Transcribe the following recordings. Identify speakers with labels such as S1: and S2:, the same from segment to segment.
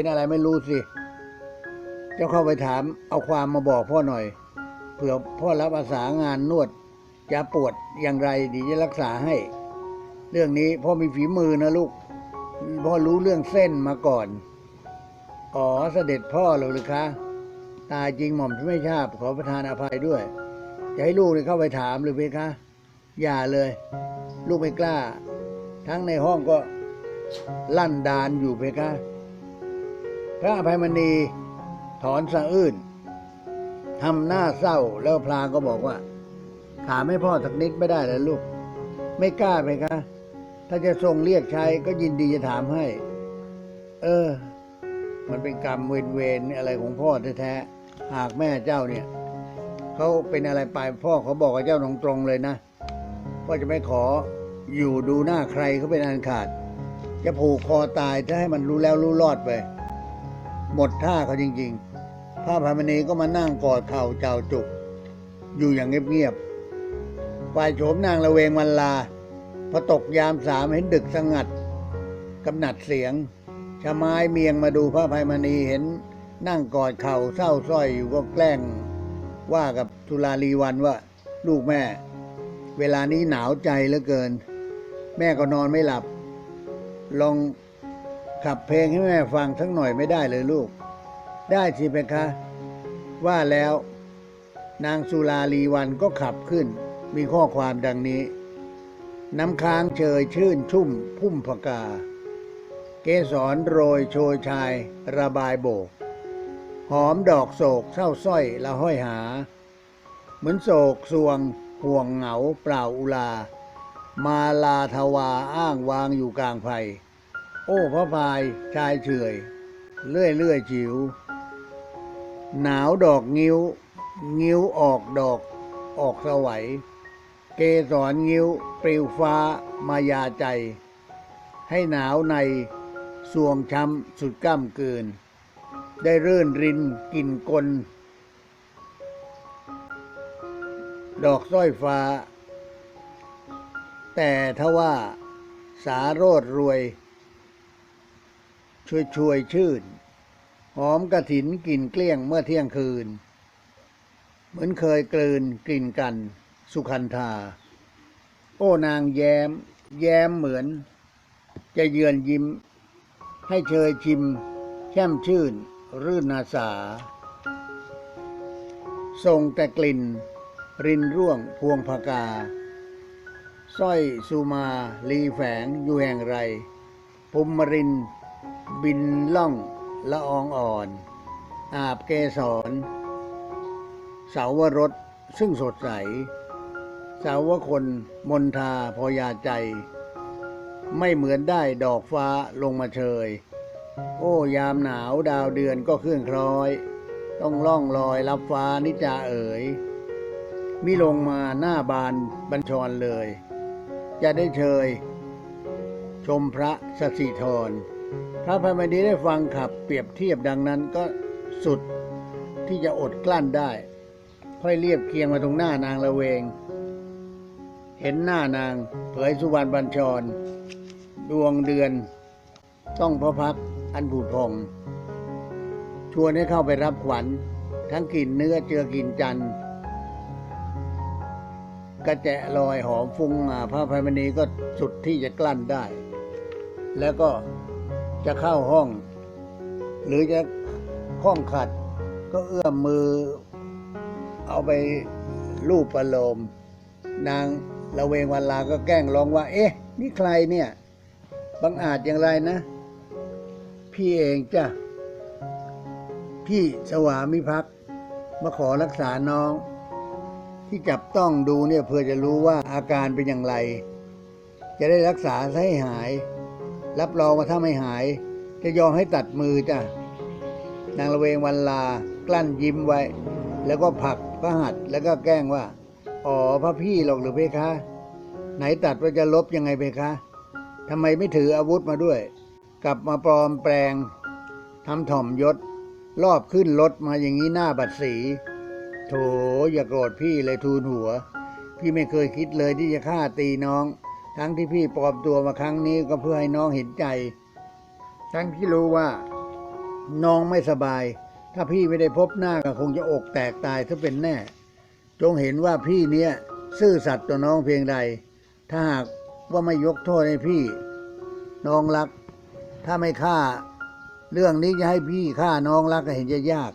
S1: เป็นอะไรไม่รู้สิจ้าเข้าไปถามเอาความมาบอกพ่อหน่อยเผื่อพ่อรับอาสางานนวดจะปวดอย่างไรดีจะรักษาให้ เรื่องนี้พ่อมีฝีมือนะลูกพ่อรู้เรื่องเส้นมาก่อน อ๋อเสด็จพ่อเหรอหรือคะตายจริงหม่อมไม่ทราบขอประทานอภัยด้วยจะให้ลูกเนี่ยเข้าไปถามหรือเพคะ อย่าเลย ลูกไม่กล้า ทั้งในห้องก็ลั่นดานอยู่เพคะ พระอภัยมณีถอนสะอื้นทำหน้าเศร้าแล้วพลางก็บอกว่า ถามให้พ่อสักนิดไม่ได้เลยลูก ไม่กล้าเพคะถ้าจะทรงเรียกใช้ก็ยินดีจะถามให้ เออ มันเป็นกรรมเวรเวรอะไรของพ่อแท้ๆหากแม่เจ้าเนี่ยเขาเป็นอะไรไปพ่อเขาบอกกับเจ้าตรงๆเลยนะพ่อจะไม่ขออยู่ดูหน้าใครเขาเป็นอันขาด จะผูกคอตายถ้าให้มันรู้แล้วรู้รอดไป หมดท่าเขาจริงๆ พระพามณีก็มานั่งกอดเข่าเจ้าจุก อยู่อย่างเงียบๆฝ่ายโฉมนางละเวงวันลาพอตกยามสามเห็นดึกสงัดกำหนัดเสียงชะไม้เมียงมาดูพระภัยมณีเห็นนั่งกอดเข่าเศร้าสร้อยอยู่ก็แกล้ง ว่ากับทุลาลีวันว่า ลูกแม่ เวลานี้หนาวใจเหลือเกิน แม่ก็นอนไม่หลับ ลอง ขับเพลงให้แม่ฟังสักหน่อยไม่ได้เลยลูก ได้สิเพคะ ว่าแล้ว นางสุลาลีวันก็ขับขึ้น มีข้อความดังนี้ น้ำค้างเชยชื่นชุ่มพุ่มพกา เกสรโรยโชยชาย ระบายโบก หอมดอกโศกเศร้าสร้อยละห้อยหา เหมือนโศกสวงห่วงเหงาเปล่าอุลา มาลาทวาอ้างวางอยู่กลางไผ่ โอ้พระพายชายเฉยเลื่อยเลื่อยจิ๋วหนาวดอกงิ้ว งิ้วออกดอกออกสวัยเกสรงิ้วปลิวฟ้ามายาใจ ให้หนาวในสวงช้ำสุดก้ามเกิน ได้เรื่นรินกลิ่นกล ดอกสร้อยฟ้า แต่ถ้าว่าสาโรดรวย ช่วยช่วยชื่น หอมกระถินกลิ่นเกลี้ยงเมื่อเที่ยงคืน เหมือนเคยกลืนกลิ่นกัน สุขันธา โอ้นางแย้ม แย้มเหมือน จะเยือนยิ้ม ให้เชยชิม แช่มชื่น รื่นนาสาทรงแต่กลิ่น รินร่วงพวงพกาสร้อยสุมาลีแฝงอยู่แห่งไรภูมริน บินล่องละอองอ่อน อาบเกสรเสาวรสซึ่งสดใส สาวคนมนทาพอยาใจ ไม่เหมือนได้ดอกฟ้าลงมาเชย โอ้ยามหนาวดาวเดือนก็เคลื่อนคล้อย ต้องล่องลอยรับฟ้านิจาเอ๋ย มิลงมาหน้าบานบัญชรเลย จะได้เชย ชมพระสสิธร พระพายมณีได้ฟังขับเปรียบเทียบดังนั้นก็สุดที่จะอดกลั้นได้ค่อยเรียบเคียงมาตรงหน้านางละเวง เห็นหน้านางเผยสุวรรณบัญชร ดวงเดือน ต้องพระพักอันผุดพองชวนให้เข้าไปรับขวัญ ทั้งกลิ่นเนื้อเจือกลิ่นจันทร์กระแจะลอยหอมฟุ้งมาพระพายมณีก็สุดที่จะกลั้นได้ แล้วก็ จะเข้าห้อง หรือจะข้องขัด ก็เอื้อมมือ เอาไปลูบประโลม นางละเวงวันลาก็แกล้งร้องว่า เอ๊ะ นี่ใครเนี่ย บังอาจอย่างไรนะ พี่เองจ้ะ พี่สวามิภักดิ์มาขอรักษาน้อง ที่จับต้องดูเนี่ยเพื่อจะรู้ว่าอาการเป็นอย่างไร จะได้รักษาให้หาย รับรองว่าถ้าไม่หาย จะยอมให้ตัดมือจ้ะนางละเวงวันลากลั้นยิ้มไว้ แล้วก็ผลักพระหัตถ์แล้วก็แกล้งว่า อ๋อพระพี่หรอกหรือเพคะ ไหนตัดว่าจะลบยังไงเพคะทำไมไม่ถืออาวุธมาด้วย กลับมาปลอมแปลงทำถ่อมยศ รอบขึ้นรถมาอย่างนี้หน้าบัดสีโถอย่าโกรธพี่เลยทูลหัว พี่ไม่เคยคิดเลยที่จะฆ่าตีน้อง ทั้งที่พี่ปลอมตัวมาครั้งนี้ก็เพื่อให้น้องเห็นใจ ทั้งที่รู้ว่า น้องไม่สบาย ถ้าพี่ไม่ได้พบหน้าก็คงจะอกแตกตายถ้าเป็นแน่ จงเห็นว่าพี่เนี้ยซื่อสัตย์ต่อน้องเพียงใด ถ้าหากว่าไม่ยกโทษให้พี่ น้องรัก ถ้าไม่ฆ่า เรื่องนี้จะให้พี่ฆ่าน้องรักก็เห็นจะยาก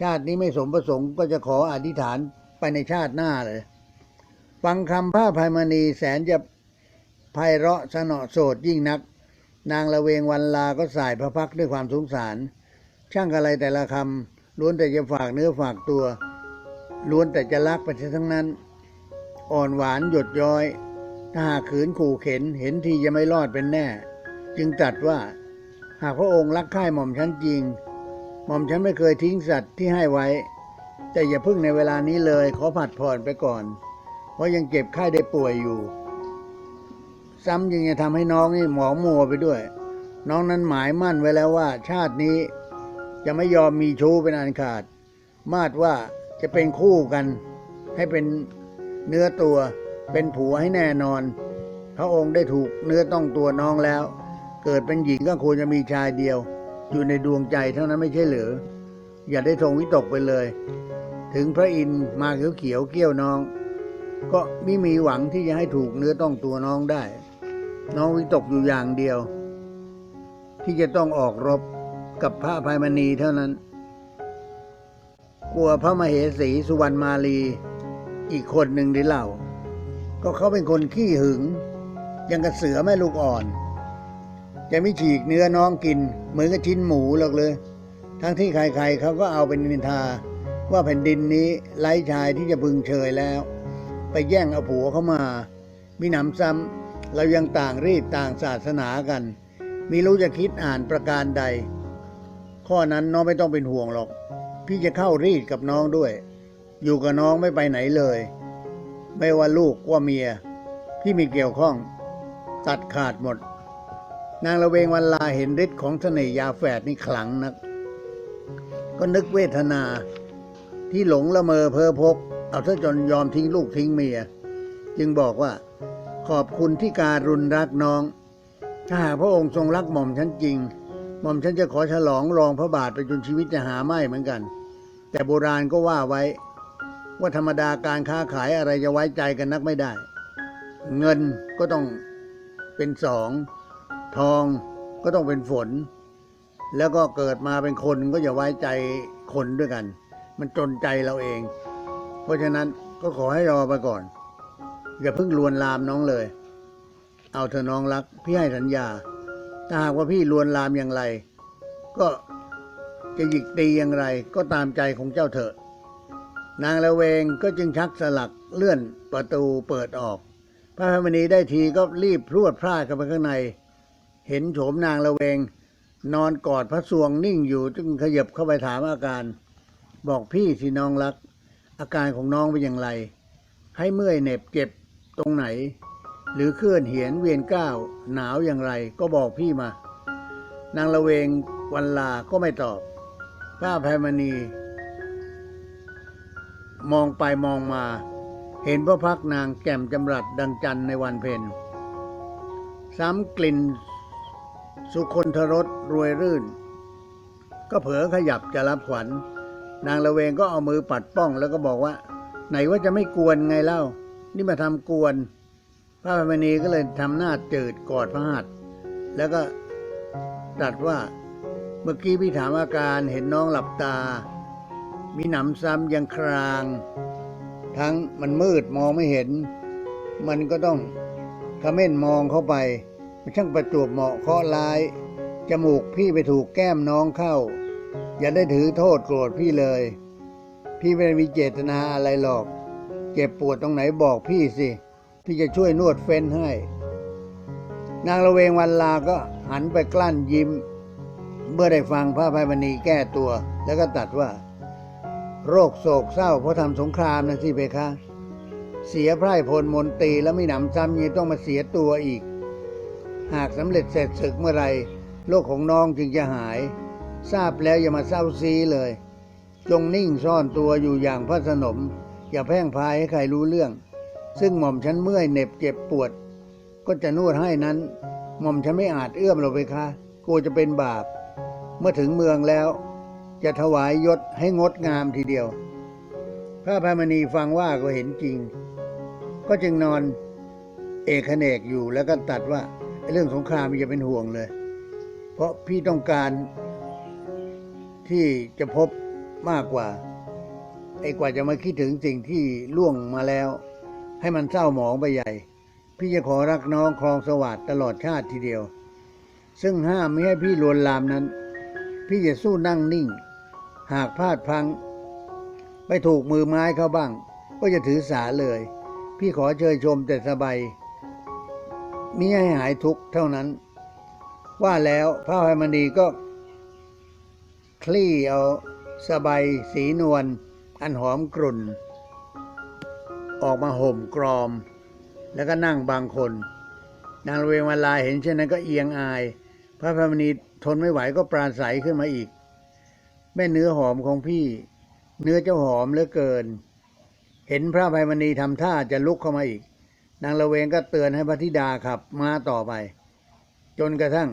S1: ชาตินี้ไม่สมประสงค์ก็จะขออธิษฐานไปในชาติหน้าเลย ฟังคำพระภัยมณีแสนจะ ไพเราะสนอโสดยิ่งนัก นางละเวงวันลาก็สายพระพักด้วยความสงสาร ช่างอะไรแต่ละคำล้วนแต่จะฝากเนื้อฝากตัว ล้วนแต่จะรักไปทั้งนั้น อ่อนหวานหยดย้อย ถ้าหากขืนขู่เข็นเห็นทีจะไม่รอดเป็นแน่ จึงตรัสว่า หากพระองค์รักข้ายหม่อมฉันจริง หม่อมฉันไม่เคยทิ้งสัตว์ที่ให้ไว้ แต่อย่าพึ่งในเวลานี้เลยขอผัดผ่อนไปก่อน เพราะยังเจ็บไข้ได้ป่วยอยู่ ซ้ำยังจะทำให้น้องนี่หมองมัวไปด้วย น้องนั้นหมายมั่นไว้แล้วว่า ชาตินี้จะไม่ยอมมีชู้เป็นอันขาด มาดว่าจะเป็นคู่กัน ให้เป็นเนื้อตัว เป็นผัวให้แน่นอน พระองค์ได้ถูกเนื้อต้องตัวน้องแล้ว เกิดเป็นหญิงก็ควรจะมีชายเดียว อยู่ในดวงใจเท่านั้นไม่ใช่หรือ อย่าได้ทรงวิตกไปเลย ถึงพระอินทร์มาเขียวเขียวเกี้ยวน้อง ก็ไม่มีหวังที่จะให้ถูกเนื้อต้องตัวน้องได้ น้องวิตกอยู่อย่างเดียว ที่จะต้องออกรบกับพระภัยมณีเท่านั้น กลัวพระมเหสีสุวรรณมาลีอีกคนหนึ่งได้เล่า ก็เขาเป็นคนขี้หึง ยังกระเสือแม่ลูกอ่อน จะไม่ฉีกเนื้อน้องกิน เหมือนกับชิ้นหมูหรอกเลย ทั้งที่ใครๆเขาก็เอาเป็นนินทา ว่าแผ่นดินนี้ไร้ชายที่จะพึงเชยแล้ว ไปแย่งเอาผัวเขามา มีหนำซ้ำ เรายังต่างรีดต่างศาสนากันมีรู้จะคิดอ่านประการใด ข้อนั้นน้องไม่ต้องเป็นห่วงหรอก พี่จะเข้ารีดกับน้องด้วย อยู่กับน้องไม่ไปไหนเลย ไม่ว่าลูกว่าเมีย พี่มีเกี่ยวข้อง ตัดขาดหมด นางละเวงวันลาเห็นฤทธิ์ของเสน่ยาแฝดนี่ขลังนัก ก็นึกเวทนาที่หลงละเมอเพอพก เอาซะจนยอมทิ้งลูกทิ้งเมีย จึงบอกว่า ขอบคุณที่การุณรักน้อง ถ้าหากพระองค์ทรงรักหม่อมฉันจริง หม่อมฉันจะขอฉลองรองพระบาทไปจนชีวิตจะหาไม่เหมือนกัน แต่โบราณก็ว่าไว้ ว่าธรรมดาการค้าขายอะไรจะไว้ใจกันนักไม่ได้ เงินก็ต้องเป็นสอง ทองก็ต้องเป็นฝน แล้วก็เกิดมาเป็นคนก็อย่าไว้ใจคนด้วยกัน มันจนใจเราเอง เพราะฉะนั้นก็ขอให้รอไปก่อน อย่าเพิ่งลวนลามน้องเลย เอาเธอน้องรัก พี่ให้สัญญา ถ้าหากว่าพี่ลวนลามอย่างไร ก็จะหยิกตีอย่างไร ก็ตามใจของเจ้าเถอะ นางละเวงก็จึงชักสลักเลื่อนประตูเปิดออก พระพมณีได้ทีก็รีบพรวดพลาดเข้าไปข้างใน เห็นโฉมนางละเวง นอนกอดพระสวงนิ่งอยู่จึงขยับเข้าไปถามอาการ บอกพี่สิน้องรัก อาการของน้องเป็นอย่างไร ให้เมื่อยเหน็บเจ็บ ตรงไหน หรือเคลื่อนเหียนเวียนก้าวหนาวอย่างไรก็บอกพี่มา นางละเวงวันลาก็ไม่ตอบพระอภัยมณี มองไปมองมา เห็นพระพักนางแก่มจำรัดดังจันในวันเพ็ญซ้ำกลิ่นสุคนทรสรวยรื่น ก็เผลอขยับจะรับขวัญนางละเวงก็เอามือปัดป้องแล้วก็บอกว่า ไหนว่าจะไม่กวนไงเล่า นี่มาทำกวน พระอภัยมณีก็เลยทำหน้าจืดกอดพระหัตถ์แล้วก็ตรัสว่าเมื่อกี้พี่ถามอาการเห็นน้องหลับตา มีหนำซ้ำยังคราง ทั้งมันมืดมองไม่เห็น มันก็ต้องขม้นมองเข้าไป มันช่างประจวบเหมาะเคาะร้าย จมูกพี่ไปถูกแก้มน้องเข้า อย่าได้ถือโทษโกรธพี่เลย พี่ไม่ได้มีเจตนาอะไรหรอก เจ็บปวดตรงไหนบอกพี่สิ พี่จะช่วยนวดเฟ้นให้ นางละเวงวันลาก็หันไปกลั้นยิ้ม เมื่อได้ฟังพระภัยมณีแก้ตัว แล้วก็ตัดว่า โรคโศกเศร้าเพราะทำสงครามนะสิเพคะเสียไพร่พลมนตรีแล้วไม่หนำซ้ำยังต้องมาเสียตัวอีก หากสำเร็จเสร็จศึกเมื่อไหรโรคของน้องจึงจะหาย ทราบแล้วอย่ามาเศร้าซีเลย จงนิ่งซ่อนตัวอยู่อย่างพระสนม อย่าแพร่งพายให้ใครรู้เรื่อง ซึ่งหม่อมฉันเมื่อยเหน็บเจ็บปวด ก็จะนวดให้นั้น หม่อมฉันไม่อาจเอื้อมหรอกเพคะกลัวจะเป็นบาป เมื่อถึงเมืองแล้ว จะถวายยศให้งดงามทีเดียว พระอภัยมณีฟังว่าก็เห็นจริง ก็จึงนอนเอกเนกอยู่แล้วก็ตัดว่าเรื่องสงครามอย่าเป็นห่วงเลย เพราะพี่ต้องการที่จะพบมากกว่า ไอ้กว่าจะมาคิดถึงสิ่งที่ล่วงมาแล้ว ให้มันเศร้าหมองไปใหญ่ พี่จะขอรักน้องครองสวัสดิ์ตลอดชาติทีเดียว ซึ่งห้ามไม่ให้พี่ลวนลามนั้น พี่จะสู้นั่งนิ่ง หากพลาดพัง ไปถูกมือไม้เขาบ้าง ก็จะถือสาเลย พี่ขอเชยชมแต่สบายมิให้หายทุกข์เท่านั้น ว่าแล้วพระอภัยมณีก็ คลี่เอาสบายสีนวล อันหอมกรุ่น ออกมาห่มกรอม แล้วก็นั่งบางคน นางรเวงมาลาเห็นเช่นนั้นก็เอียงอาย พระอภัยมณีทนไม่ไหวก็ปราศัยขึ้นมาอีก แม่เนื้อหอมของพี่ เนื้อเจ้าหอมเหลือเกิน เห็นพระอภัยมณีทำท่าจะลุกเข้ามาอีก นางละเวงก็เตือนให้พระธิดาขับมาต่อไป จนกระทั่ง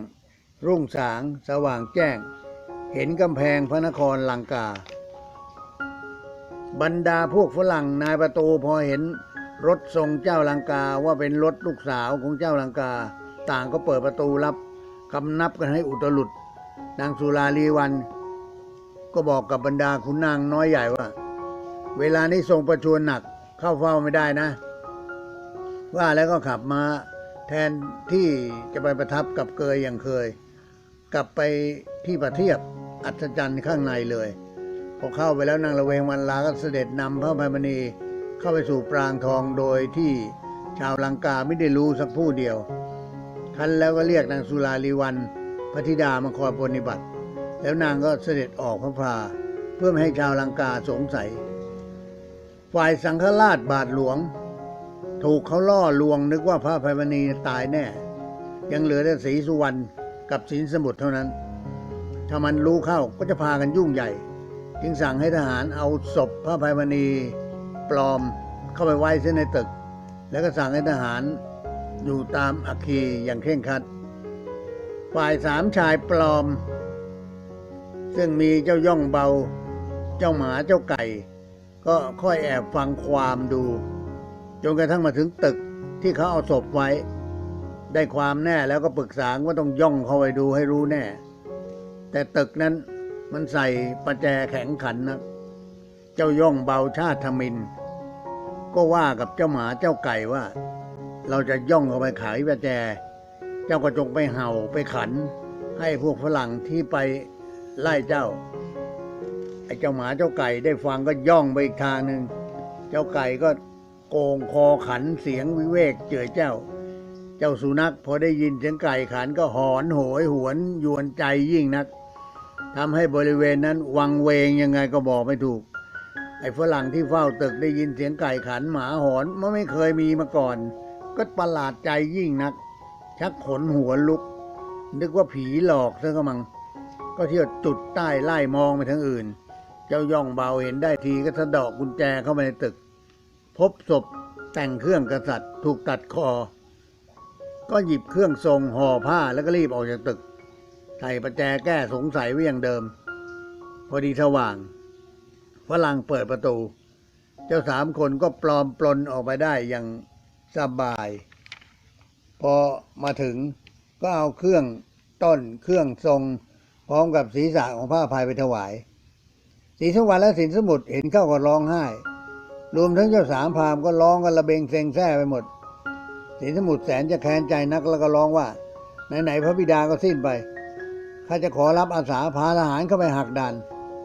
S1: รุ่งสางสว่างแจ้ง เห็นกำแพงพระนครลังกา บรรดาพวกฝรั่งนายประตูพอเห็นรถทรงเจ้าลังกาว่าเป็นรถลูกสาวของเจ้าลังกา ต่างก็เปิดประตูรับคำนับกันให้อุตลุดนางสุราลีวัน ก็บอกกับบรรดาขุนนางน้อยใหญ่ว่า เวลานี้ทรงประชวรหนักเข้าเฝ้าไม่ได้นะ ว่าแล้วก็ขับมาแทนที่จะไปประทับกับเกยอย่างเคย กลับไปที่ประเทียบอัศจรรย์ข้างในเลย พอเข้าไปแล้วนางละเวงวันลาก็เสด็จนำพระอภัยมณีเข้าไปสู่ปรางทองโดยที่ชาวลังกาไม่ได้รู้สักผู้เดียวคันแล้วก็เรียกนางสุราลีวันพระธิดามาคอยปฏิบัติ แล้วนางก็เสด็จออกพระพาเพื่อไม่ให้ชาวลังกาสงสัย ฝ่ายสังฆราชบาทหลวง ถูกเขาล่อลวงนึกว่าพระอภัยมณีตายแน่ ยังเหลือแต่ศรีสุวรรณกับสินสมุทรเท่านั้น ถ้ามันรู้เข้าก็จะพากันยุ่งใหญ่ จึงสั่งให้ทหารเอาศพพระภัยมณีปลอมเข้าไปไว้เส้นในตึก แล้วก็สั่งให้ทหารอยู่ตามอัคีอย่างเคร่งครัด ฝ่ายสามชายปลอม ซึ่งมีเจ้าย่องเบา เจ้าหมาเจ้าไก่ ก็ค่อยแอบฟังความดู จนกระทั่งมาถึงตึกที่เขาเอาศพไว้ ได้ความแน่แล้วก็ปรึกษาว่าต้องย่องเข้าไปดูให้รู้แน่ แต่ตึกนั้น มันใส่ประแจแข็งขันนะเจ้าย่องเบาชาติธมิน ก็ว่ากับเจ้าหมาเจ้าไก่ว่า เราจะย่องเข้าไปขายประแจ เจ้าก็จงไปเห่าไปขัน ให้พวกฝรั่งที่ไปไล่เจ้าไอ้เจ้าหมาเจ้าไก่ได้ฟังก็ย่องไปอีกทางหนึ่งเจ้าไก่ก็โกงคอขันเสียงวิเวกเจือเจ้า เจ้าสุนัขพอได้ยินเสียงไก่ขันก็หอนโหยหวนยวนใจยิ่งนัก ทำให้บริเวณนั้นวังเวงยังไงก็บอกไม่ถูก ไอ้ฝรั่งที่เฝ้าตึกได้ยินเสียงไก่ขันหมาหอนมันไม่เคยมีมาก่อน ก็ประหลาดใจยิ่งนัก ชักขนหัวลุก นึกว่าผีหลอกซะก็มัง ก็เที่ยวจุดใต้ไล่มองไปทางอื่น เจ้าย่องเบาเห็นได้ทีก็สะดอกกุญแจเข้ามาในตึก พบศพแต่งเครื่องกษัตริย์ถูกตัดคอ ก็หยิบเครื่องทรงห่อผ้าแล้วก็รีบออกจากตึก ใส่ประแจแก้สงสัยไว้อย่างเดิม พอดีสว่างฝรั่งเปิดประตู เจ้าสามคนก็ปลอมปลนออกไปได้อย่างสบาย พอมาถึงก็เอาเครื่องต้นเครื่องทรงพร้อมกับศีรษะของพระอภัยไปถวายศีสวรรค์และสินสมุทรเห็นเข้าก็ร้องไห้ รวมทั้งเจ้าสามพรามก็ร้องกันระเบงเซงแซ่ไปหมดสินสมุทรแสนจะแค้นใจนักแล้วก็ร้องว่า ไหนๆพระบิดาก็สิ้นไป ข้าจะขอรับอาสาพาทหารเข้าไปหักดัน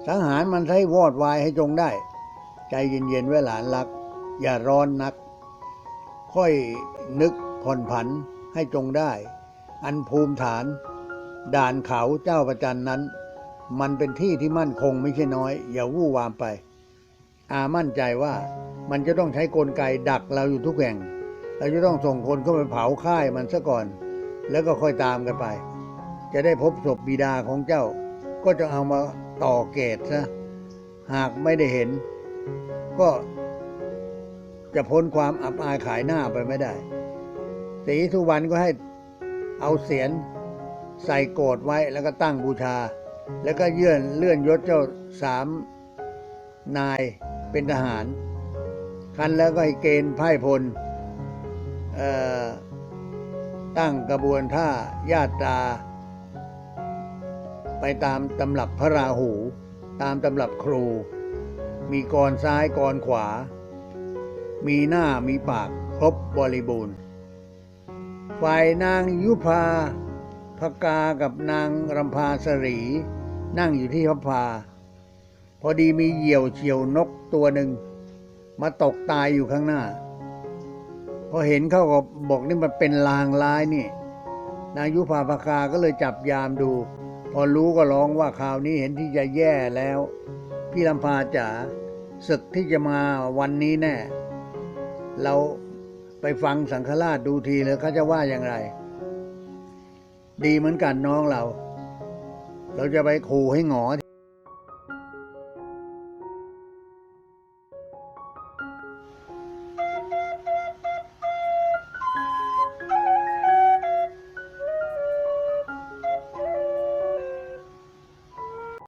S1: สังหารมันให้วอดวายให้จงได้ ใจเย็นๆไว้หลานรัก อย่าร้อนนัก ค่อยนึกผ่อนผันให้จงได้ อันภูมิฐาน ด่านเขาเจ้าประจันนั้น มันเป็นที่ที่มั่นคงไม่ใช่น้อย อย่าวู่วามไป อามั่นใจว่ามันจะต้องใช้กลไกดักเราอยู่ทุกแห่ง เราจะต้องส่งคนเข้าไปเผาค่ายมันซะก่อน แล้วก็ค่อยตามกันไป จะได้พบศพบิดาของเจ้า ก็จะเอามาต่อเกตซะหากไม่ได้เห็น ก็จะพ้นความอับอายขายหน้าไปไม่ได้สีสุวรรณก็ให้เอาเสียนใส่โกรธไว้แล้วก็ตั้งบูชา แล้วก็เยื่อนเลื่อนยศเจ้าสามนายเป็นทหาร คันแล้วก็ให้เกณฑ์ไพ่พลตั้งกระบวนท่าญาตรา ไปตามตำรับพระราหู ตามตำรับครู มีกรซ้ายกรขวา มีหน้ามีปากครบบริบูรณ์ ฝ่ายนางยุพาพกากับนางรำพาสรี นั่งอยู่ที่พระพา พอดีมีเหยี่ยวเฉียวนกตัวหนึ่ง มาตกตายอยู่ข้างหน้า พอเห็นเขาก็บอกนี่มันเป็นลางร้ายนี่นางยุพาพกาก็เลยจับยามดู พอรู้ก็ร้องว่าคราวนี้เห็นที่จะแย่แล้ว พี่ลำพาจ๋าศึกที่จะมาวันนี้แน่ เราไปฟังสังฆราชดูทีเลยเขาจะว่าอย่างไร ดีเหมือนกันน้องเรา เราจะไปขู่ให้หงอ